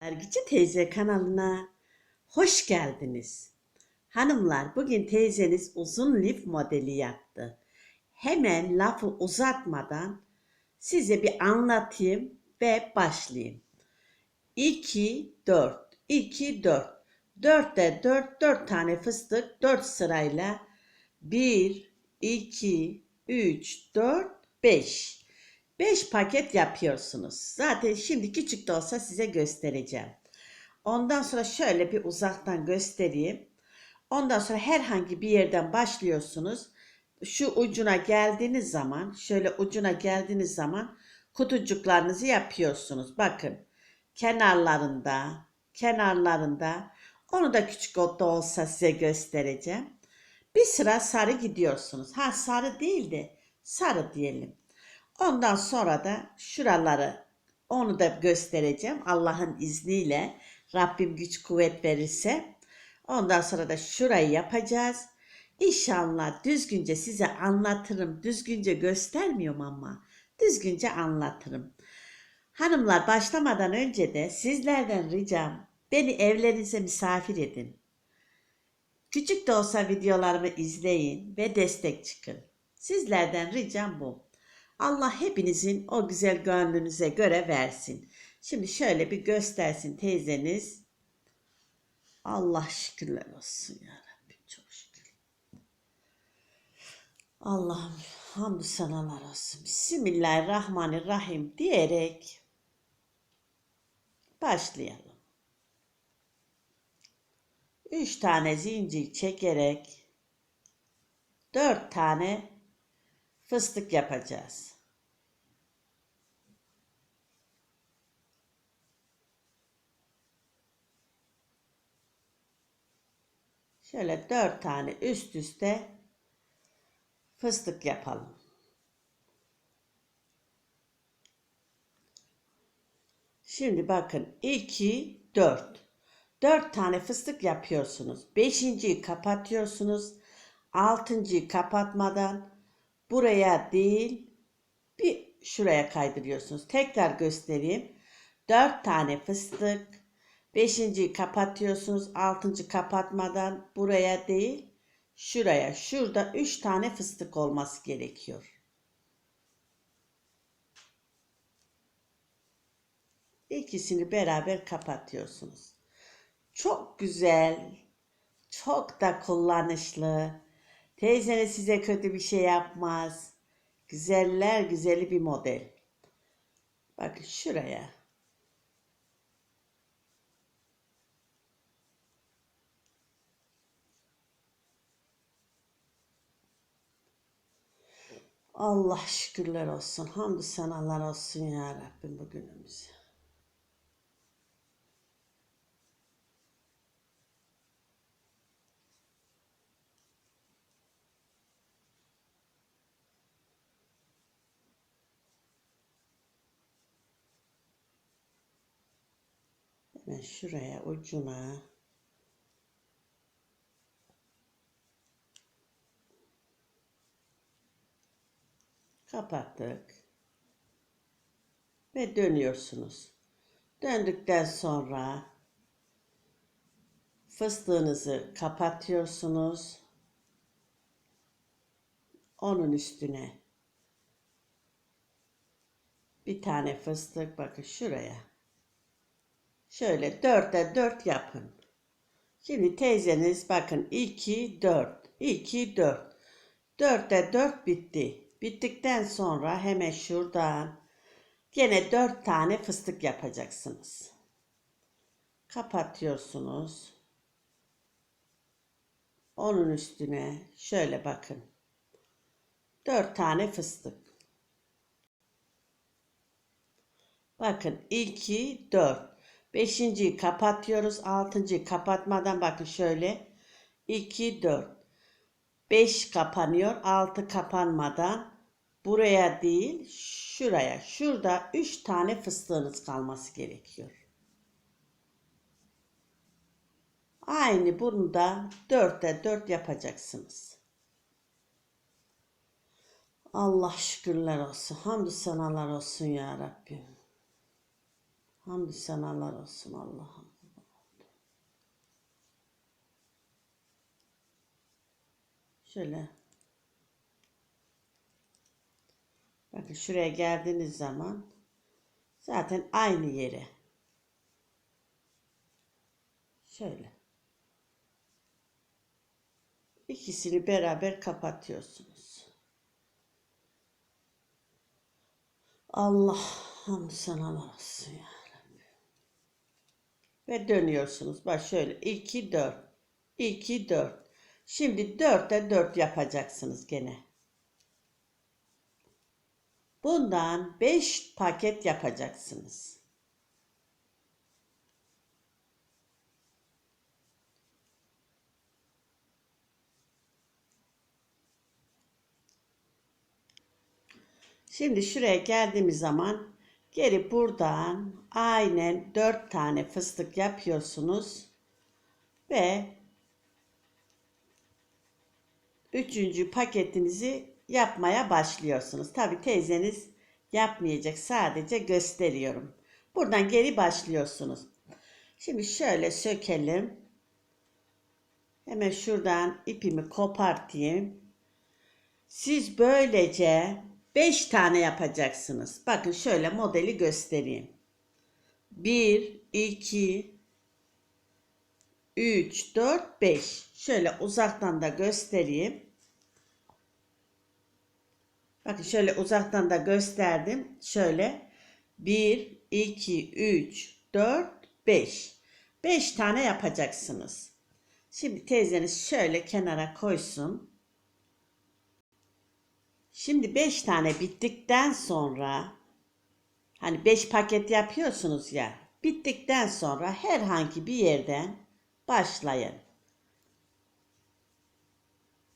Ergici teyze kanalına hoş geldiniz. Hanımlar bugün teyzeniz uzun lif modeli yaptı. Hemen lafı uzatmadan size bir anlatayım ve başlayayım. 2 4 2 4 4'te 4 4 tane fıstık 4 sırayla 1 2 3 4 5 5 paket yapıyorsunuz. Zaten şimdi küçük de olsa size göstereceğim. Ondan sonra şöyle bir uzaktan göstereyim. Ondan sonra herhangi bir yerden başlıyorsunuz. Şu ucuna geldiğiniz zaman, şöyle ucuna geldiğiniz zaman kutucuklarınızı yapıyorsunuz. Bakın kenarlarında, kenarlarında onu da küçük da olsa size göstereceğim. Bir sıra sarı gidiyorsunuz. Ha sarı değil de sarı diyelim. Ondan sonra da şuraları onu da göstereceğim Allah'ın izniyle. Rabbim güç kuvvet verirse. Ondan sonra da şurayı yapacağız. İnşallah düzgünce size anlatırım. Düzgünce göstermiyorum ama. Düzgünce anlatırım. Hanımlar başlamadan önce de sizlerden ricam beni evlerinize misafir edin. Küçük de olsa videolarımı izleyin ve destek çıkın. Sizlerden ricam bu. Allah hepinizin o güzel gönlünüze göre versin. Şimdi şöyle bir göstersin teyzeniz. Allah şükürler olsun ya Rabbim çok şükür. Allah'ım hamdü sanalar olsun. Bismillahirrahmanirrahim diyerek başlayalım. Üç tane zincir çekerek dört tane fıstık yapacağız. Şöyle dört tane üst üste fıstık yapalım. Şimdi bakın 2 4 4 tane fıstık yapıyorsunuz. Beşinciyi kapatıyorsunuz. Altıncıyı kapatmadan buraya değil bir şuraya kaydırıyorsunuz. Tekrar göstereyim. 4 tane fıstık. Beşinciyi kapatıyorsunuz. Altıncı kapatmadan buraya değil şuraya. Şurada 3 tane fıstık olması gerekiyor. İkisini beraber kapatıyorsunuz. Çok güzel, çok da kullanışlı. Teyzeniz size kötü bir şey yapmaz. Güzeller güzeli bir model. Bakın şuraya. Allah şükürler olsun. Hamdü senalar olsun ya Rabbim bugünümüze. Şuraya ucuna kapattık ve dönüyorsunuz. Döndükten sonra fıstığınızı kapatıyorsunuz. Onun üstüne bir tane fıstık bakın şuraya. Şöyle dörtte dört yapın. Şimdi teyzeniz bakın 2 4 2 4 4'te 4 bitti. Bittikten sonra hemen şuradan gene 4 tane fıstık yapacaksınız. Kapatıyorsunuz. Onun üstüne şöyle bakın. 4 tane fıstık. Bakın 2 4 Beşinciyi kapatıyoruz. Altıncıyı kapatmadan bakın şöyle. 2, 4. 5 kapanıyor. 6 kapanmadan. Buraya değil şuraya. Şurada 3 tane fıstığınız kalması gerekiyor. Aynı bunu da 4'te 4 yapacaksınız. Allah şükürler olsun. Hamdü sanalar olsun ya Rabbim. Hamdü senalar olsun Allah'ım. Şöyle. Bakın şuraya geldiğiniz zaman zaten aynı yere. Şöyle. İkisini beraber kapatıyorsunuz. Allah'ım sana olsun ya. Ve dönüyorsunuz. Bak şöyle 2 4 2 4. Şimdi 4'te 4 yapacaksınız gene. Bundan 5 paket yapacaksınız. Şimdi şuraya geldiğimiz zaman geri buradan aynen 4 tane fıstık yapıyorsunuz ve üçüncü paketinizi yapmaya başlıyorsunuz. Tabi teyzeniz yapmayacak sadece gösteriyorum. Buradan geri başlıyorsunuz. Şimdi şöyle sökelim. Hemen şuradan ipimi kopartayım. Siz böylece 5 tane yapacaksınız. Bakın şöyle modeli göstereyim. 1, 2, 3, 4, 5. Şöyle uzaktan da göstereyim. Bakın şöyle uzaktan da gösterdim. Şöyle 1, 2, 3, 4, 5. 5 tane yapacaksınız. Şimdi teyzeniz şöyle kenara koysun. Şimdi 5 tane bittikten sonra hani 5 paket yapıyorsunuz ya. Bittikten sonra herhangi bir yerden başlayın.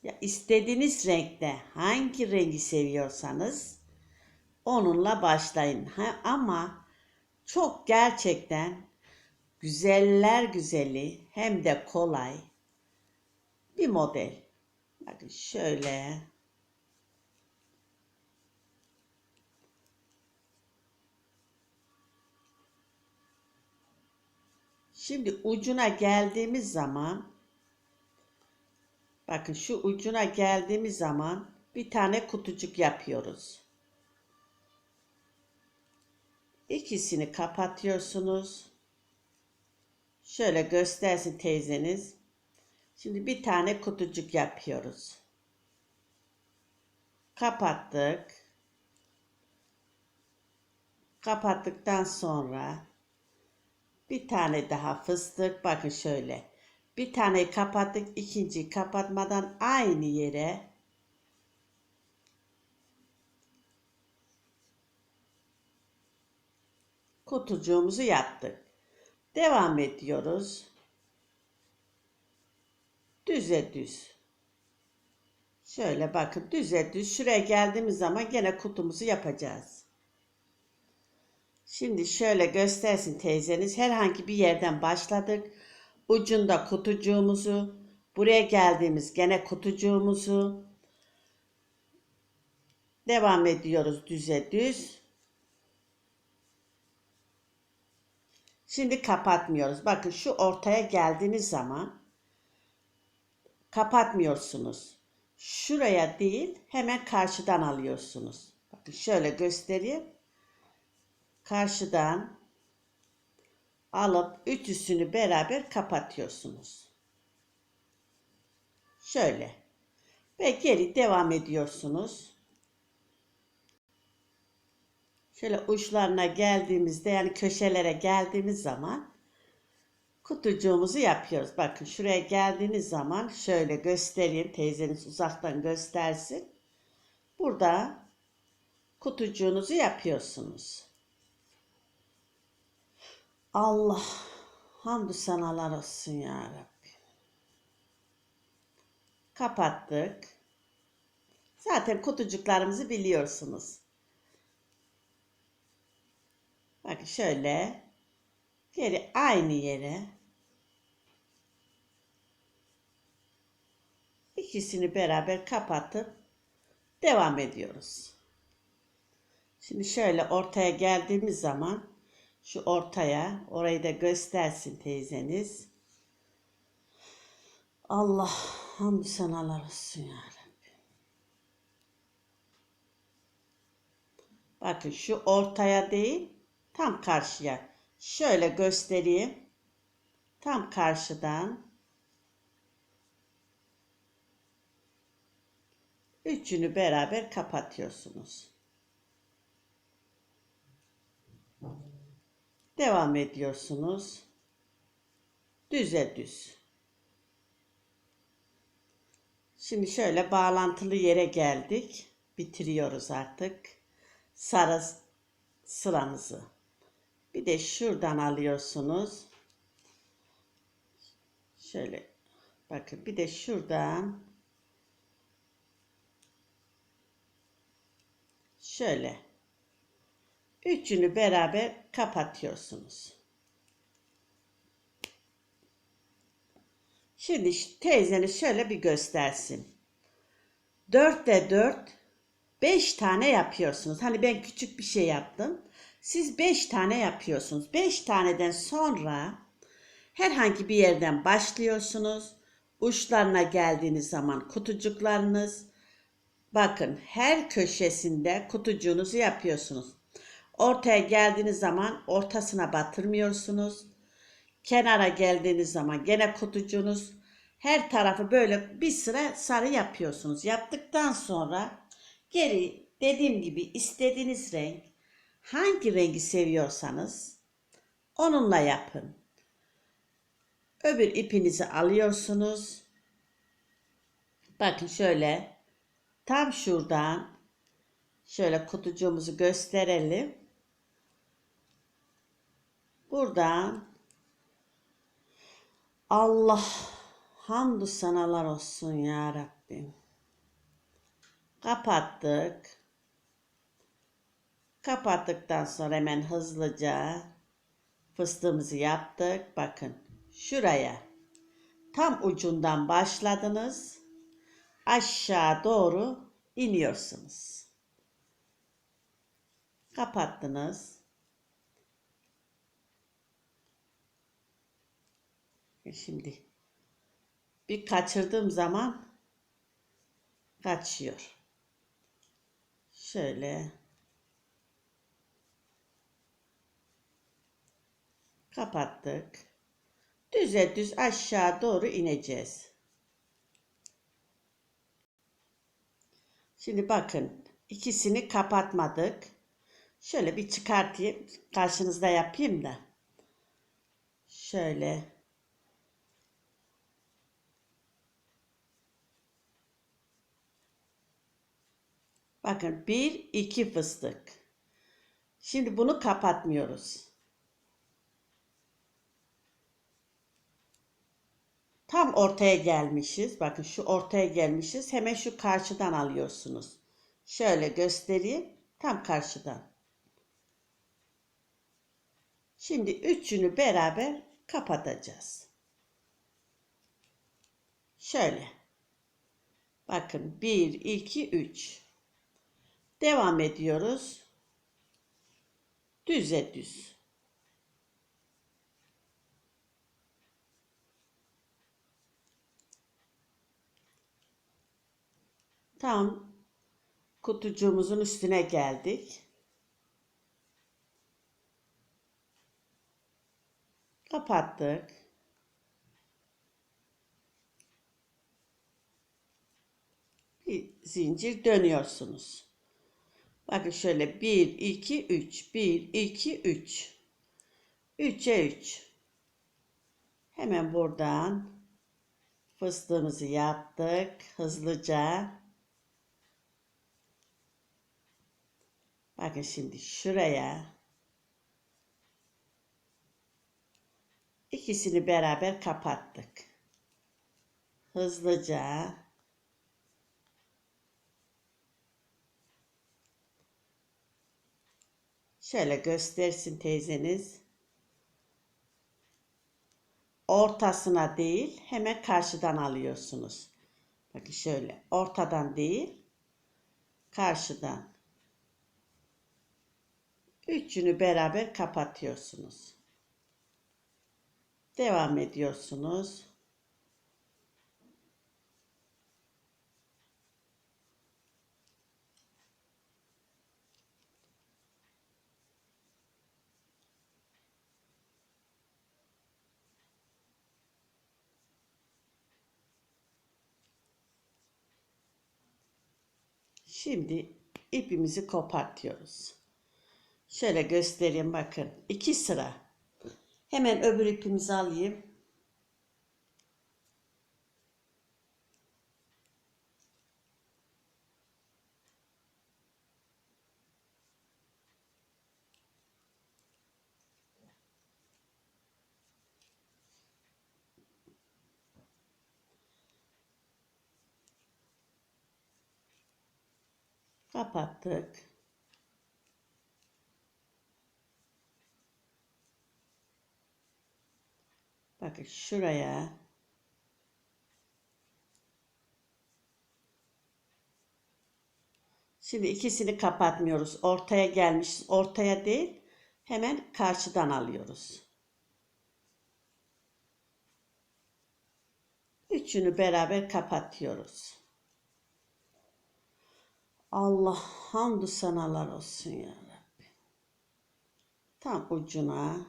Ya istediğiniz renkte hangi rengi seviyorsanız onunla başlayın. Ha, ama çok gerçekten güzeller güzeli hem de kolay bir model. Bakın şöyle Şimdi ucuna geldiğimiz zaman bakın şu ucuna geldiğimiz zaman bir tane kutucuk yapıyoruz. İkisini kapatıyorsunuz. Şöyle göstersin teyzeniz. Şimdi bir tane kutucuk yapıyoruz. Kapattık. Kapattıktan sonra bir tane daha fıstık. Bakın şöyle. Bir tane kapattık. ikinciyi kapatmadan aynı yere kutucuğumuzu yaptık. Devam ediyoruz. Düze düz. Şöyle bakın düze düz. Şuraya geldiğimiz zaman gene kutumuzu yapacağız. Şimdi şöyle göstersin teyzeniz. Herhangi bir yerden başladık. Ucunda kutucuğumuzu, buraya geldiğimiz gene kutucuğumuzu devam ediyoruz düze düz. Şimdi kapatmıyoruz. Bakın şu ortaya geldiğiniz zaman kapatmıyorsunuz. Şuraya değil hemen karşıdan alıyorsunuz. Bakın şöyle göstereyim karşıdan alıp ütüsünü beraber kapatıyorsunuz. Şöyle. Ve geri devam ediyorsunuz. Şöyle uçlarına geldiğimizde yani köşelere geldiğimiz zaman kutucuğumuzu yapıyoruz. Bakın şuraya geldiğiniz zaman şöyle göstereyim. Teyzeniz uzaktan göstersin. Burada kutucuğunuzu yapıyorsunuz. Allah hamdü senalar olsun ya Rabbi. Kapattık. Zaten kutucuklarımızı biliyorsunuz. Bakın şöyle geri aynı yere ikisini beraber kapatıp devam ediyoruz. Şimdi şöyle ortaya geldiğimiz zaman Şu ortaya. Orayı da göstersin teyzeniz. Allah hamdü senalar olsun ya. Bakın şu ortaya değil tam karşıya. Şöyle göstereyim. Tam karşıdan. Üçünü beraber kapatıyorsunuz. Devam ediyorsunuz. Düze düz. Şimdi şöyle bağlantılı yere geldik. Bitiriyoruz artık. Sarı sıramızı. Bir de şuradan alıyorsunuz. Şöyle bakın bir de şuradan şöyle üçünü beraber kapatıyorsunuz. Şimdi teyzeniz şöyle bir göstersin. Dörtte dört, beş tane yapıyorsunuz. Hani ben küçük bir şey yaptım. Siz beş tane yapıyorsunuz. Beş taneden sonra herhangi bir yerden başlıyorsunuz. Uçlarına geldiğiniz zaman kutucuklarınız. Bakın her köşesinde kutucuğunuzu yapıyorsunuz. Ortaya geldiğiniz zaman ortasına batırmıyorsunuz. Kenara geldiğiniz zaman gene kutucuğunuz her tarafı böyle bir sıra sarı yapıyorsunuz. Yaptıktan sonra geri dediğim gibi istediğiniz renk hangi rengi seviyorsanız onunla yapın. Öbür ipinizi alıyorsunuz. Bakın şöyle tam şuradan şöyle kutucuğumuzu gösterelim. Buradan Allah hamdü sanalar olsun ya Rabbim. Kapattık. Kapattıktan sonra hemen hızlıca fıstığımızı yaptık. Bakın şuraya tam ucundan başladınız. Aşağı doğru iniyorsunuz. Kapattınız. Şimdi bir kaçırdığım zaman kaçıyor. Şöyle kapattık. Düze düz aşağı doğru ineceğiz. Şimdi bakın ikisini kapatmadık. Şöyle bir çıkartayım. Karşınızda yapayım da. Şöyle Bakın bir iki fıstık. Şimdi bunu kapatmıyoruz. Tam ortaya gelmişiz. Bakın şu ortaya gelmişiz. Hemen şu karşıdan alıyorsunuz. Şöyle göstereyim. Tam karşıdan. Şimdi üçünü beraber kapatacağız. Şöyle. Bakın 1, 2, 3. Devam ediyoruz. Düze düz. Tam kutucuğumuzun üstüne geldik. Kapattık. Bir zincir dönüyorsunuz. Bakın şöyle 1, 2, 3. 1, 2, 3. 3'e 3. Hemen buradan fıstığımızı yaptık. Hızlıca. Bakın şimdi şuraya ikisini beraber kapattık. Hızlıca şöyle göstersin teyzeniz. Ortasına değil, hemen karşıdan alıyorsunuz. Bakın şöyle, ortadan değil, karşıdan. Üçünü beraber kapatıyorsunuz. Devam ediyorsunuz. Şimdi ipimizi kopartıyoruz. Şöyle göstereyim bakın. iki sıra. Hemen öbür ipimizi alayım. Kapattık. Bakın şuraya Şimdi ikisini kapatmıyoruz. Ortaya gelmiş. Ortaya değil. Hemen karşıdan alıyoruz. Üçünü beraber kapatıyoruz. Allah hamdü sanalar olsun ya. Tam ucuna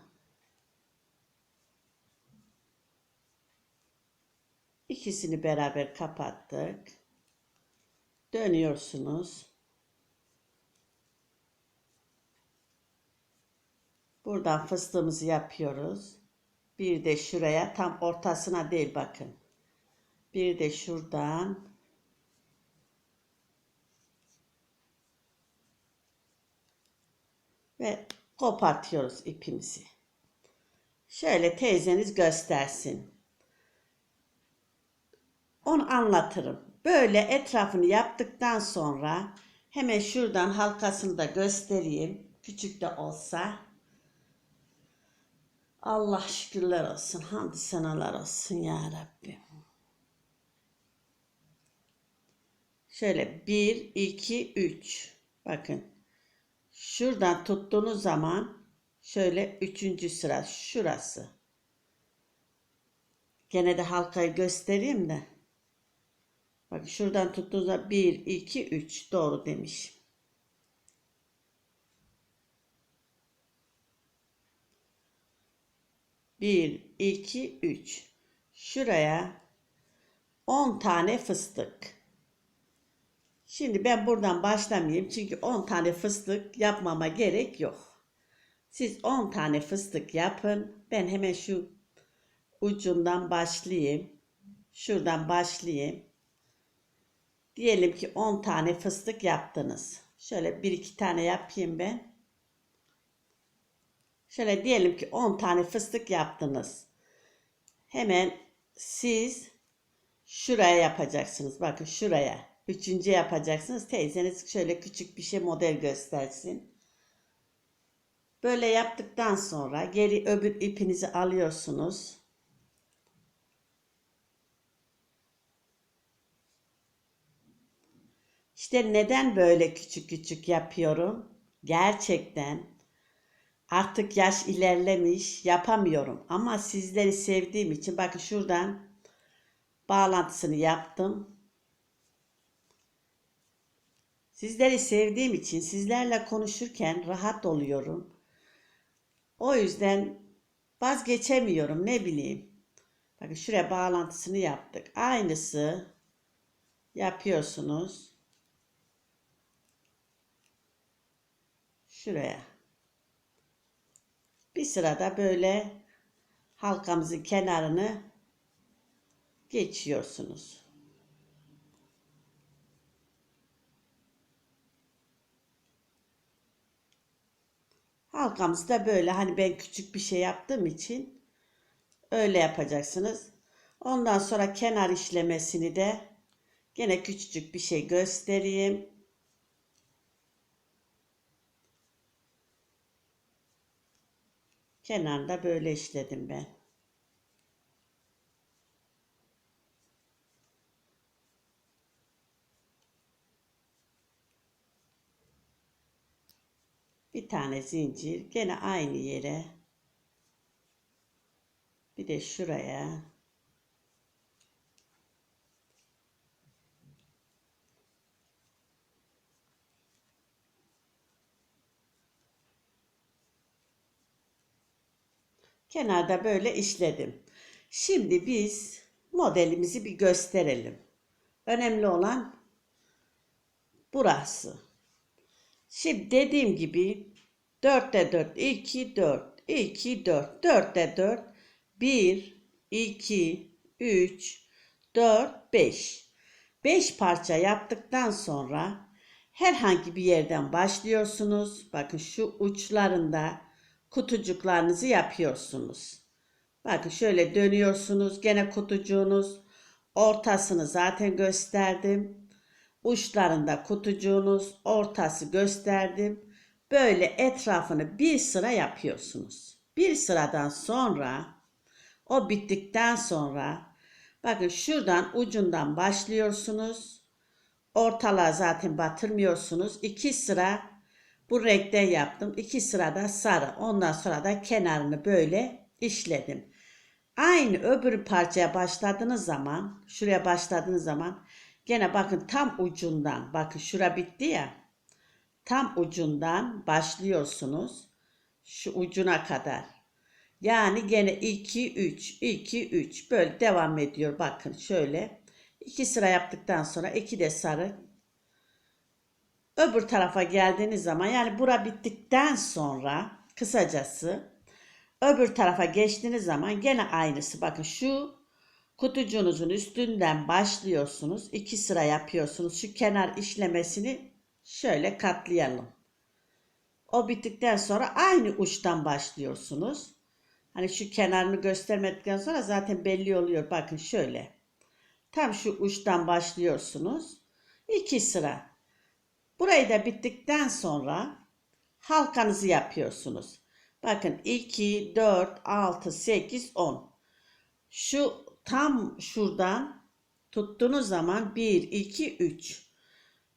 ikisini beraber kapattık. Dönüyorsunuz. Buradan fıstığımızı yapıyoruz. Bir de şuraya tam ortasına değil bakın. Bir de şuradan ve kopartıyoruz ipimizi. Şöyle teyzeniz göstersin. Onu anlatırım. Böyle etrafını yaptıktan sonra hemen şuradan halkasını da göstereyim. Küçük de olsa. Allah şükürler olsun. Hamd senalar olsun ya Rabbi. Şöyle 1, 2, 3. Bakın. Şuradan tuttuğunuz zaman şöyle üçüncü sıra şurası. Gene de halkayı göstereyim de. Bak şuradan tuttuğunuz zaman 1, 2, 3 doğru demiş. Bir, iki, üç. Şuraya 10 tane fıstık. Şimdi ben buradan başlamayayım çünkü 10 tane fıstık yapmama gerek yok. Siz 10 tane fıstık yapın. Ben hemen şu ucundan başlayayım. Şuradan başlayayım. Diyelim ki 10 tane fıstık yaptınız. Şöyle 1-2 tane yapayım ben. Şöyle diyelim ki 10 tane fıstık yaptınız. Hemen siz şuraya yapacaksınız. Bakın şuraya. Üçüncü yapacaksınız. Teyzeniz şöyle küçük bir şey model göstersin. Böyle yaptıktan sonra geri öbür ipinizi alıyorsunuz. İşte neden böyle küçük küçük yapıyorum? Gerçekten artık yaş ilerlemiş yapamıyorum ama sizleri sevdiğim için bakın şuradan bağlantısını yaptım. Sizleri sevdiğim için sizlerle konuşurken rahat oluyorum. O yüzden vazgeçemiyorum ne bileyim. Bakın şuraya bağlantısını yaptık. Aynısı yapıyorsunuz. Şuraya. Bir sırada böyle halkamızın kenarını geçiyorsunuz. Halkamızda böyle hani ben küçük bir şey yaptığım için öyle yapacaksınız. Ondan sonra kenar işlemesini de gene küçücük bir şey göstereyim. Kenarda böyle işledim ben. Tane zincir gene aynı yere bir de şuraya kenarda böyle işledim. Şimdi biz modelimizi bir gösterelim. Önemli olan burası. Şimdi dediğim gibi 4'te 4, 2, 4, 2, 4, 4'te 4, 1, 2, 3, 4, 5. 5 parça yaptıktan sonra herhangi bir yerden başlıyorsunuz. Bakın şu uçlarında kutucuklarınızı yapıyorsunuz. Bakın şöyle dönüyorsunuz. Gene kutucuğunuz. Ortasını zaten gösterdim. Uçlarında kutucuğunuz. Ortası gösterdim. Böyle etrafını bir sıra yapıyorsunuz. Bir sıradan sonra o bittikten sonra bakın şuradan ucundan başlıyorsunuz. Ortalığa zaten batırmıyorsunuz. İki sıra bu renkte yaptım. İki sırada sarı. Ondan sonra da kenarını böyle işledim. Aynı öbür parçaya başladığınız zaman, şuraya başladığınız zaman gene bakın tam ucundan, bakın şura bitti ya. Tam ucundan başlıyorsunuz. Şu ucuna kadar. Yani gene 2 3 2 3 böyle devam ediyor. Bakın şöyle. iki sıra yaptıktan sonra iki de sarı. Öbür tarafa geldiğiniz zaman yani bura bittikten sonra kısacası öbür tarafa geçtiğiniz zaman gene aynısı. Bakın şu kutucuğunuzun üstünden başlıyorsunuz. iki sıra yapıyorsunuz. Şu kenar işlemesini şöyle katlayalım. O bittikten sonra aynı uçtan başlıyorsunuz. Hani şu kenarını göstermedikten sonra zaten belli oluyor. Bakın şöyle. Tam şu uçtan başlıyorsunuz. iki sıra. Burayı da bittikten sonra halkanızı yapıyorsunuz. Bakın 2, 4, 6, 8, 10. Şu tam şuradan tuttuğunuz zaman 1, 2, 3.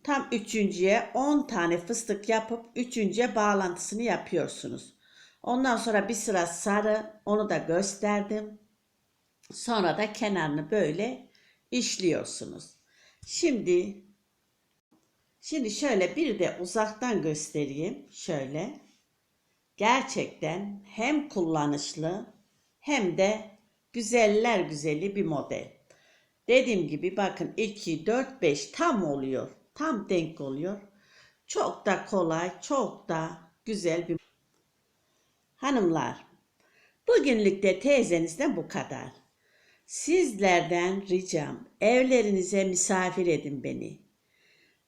Tam üçüncüye 10 tane fıstık yapıp üçüncüye bağlantısını yapıyorsunuz. Ondan sonra bir sıra sarı onu da gösterdim. Sonra da kenarını böyle işliyorsunuz. Şimdi şimdi şöyle bir de uzaktan göstereyim. Şöyle. Gerçekten hem kullanışlı hem de güzeller güzeli bir model. Dediğim gibi bakın 2, 4, 5 tam oluyor. Tam denk oluyor. Çok da kolay, çok da güzel bir Hanımlar, bugünlük de teyzenizden bu kadar. Sizlerden ricam evlerinize misafir edin beni.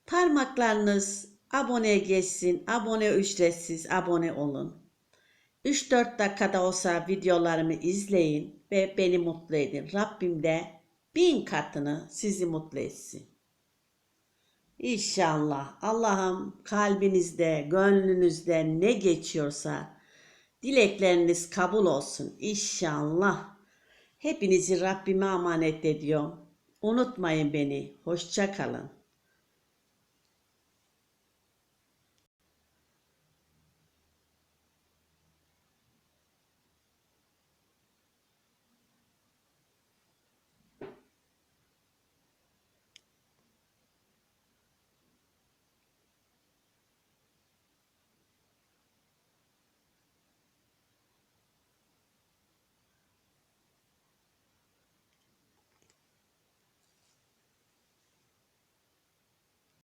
Parmaklarınız aboneye geçsin, abone ücretsiz abone olun. 3-4 dakikada olsa videolarımı izleyin ve beni mutlu edin. Rabbim de bin katını sizi mutlu etsin. İnşallah Allah'ım kalbinizde, gönlünüzde ne geçiyorsa Dilekleriniz kabul olsun inşallah. Hepinizi Rabbime emanet ediyorum. Unutmayın beni. Hoşça kalın.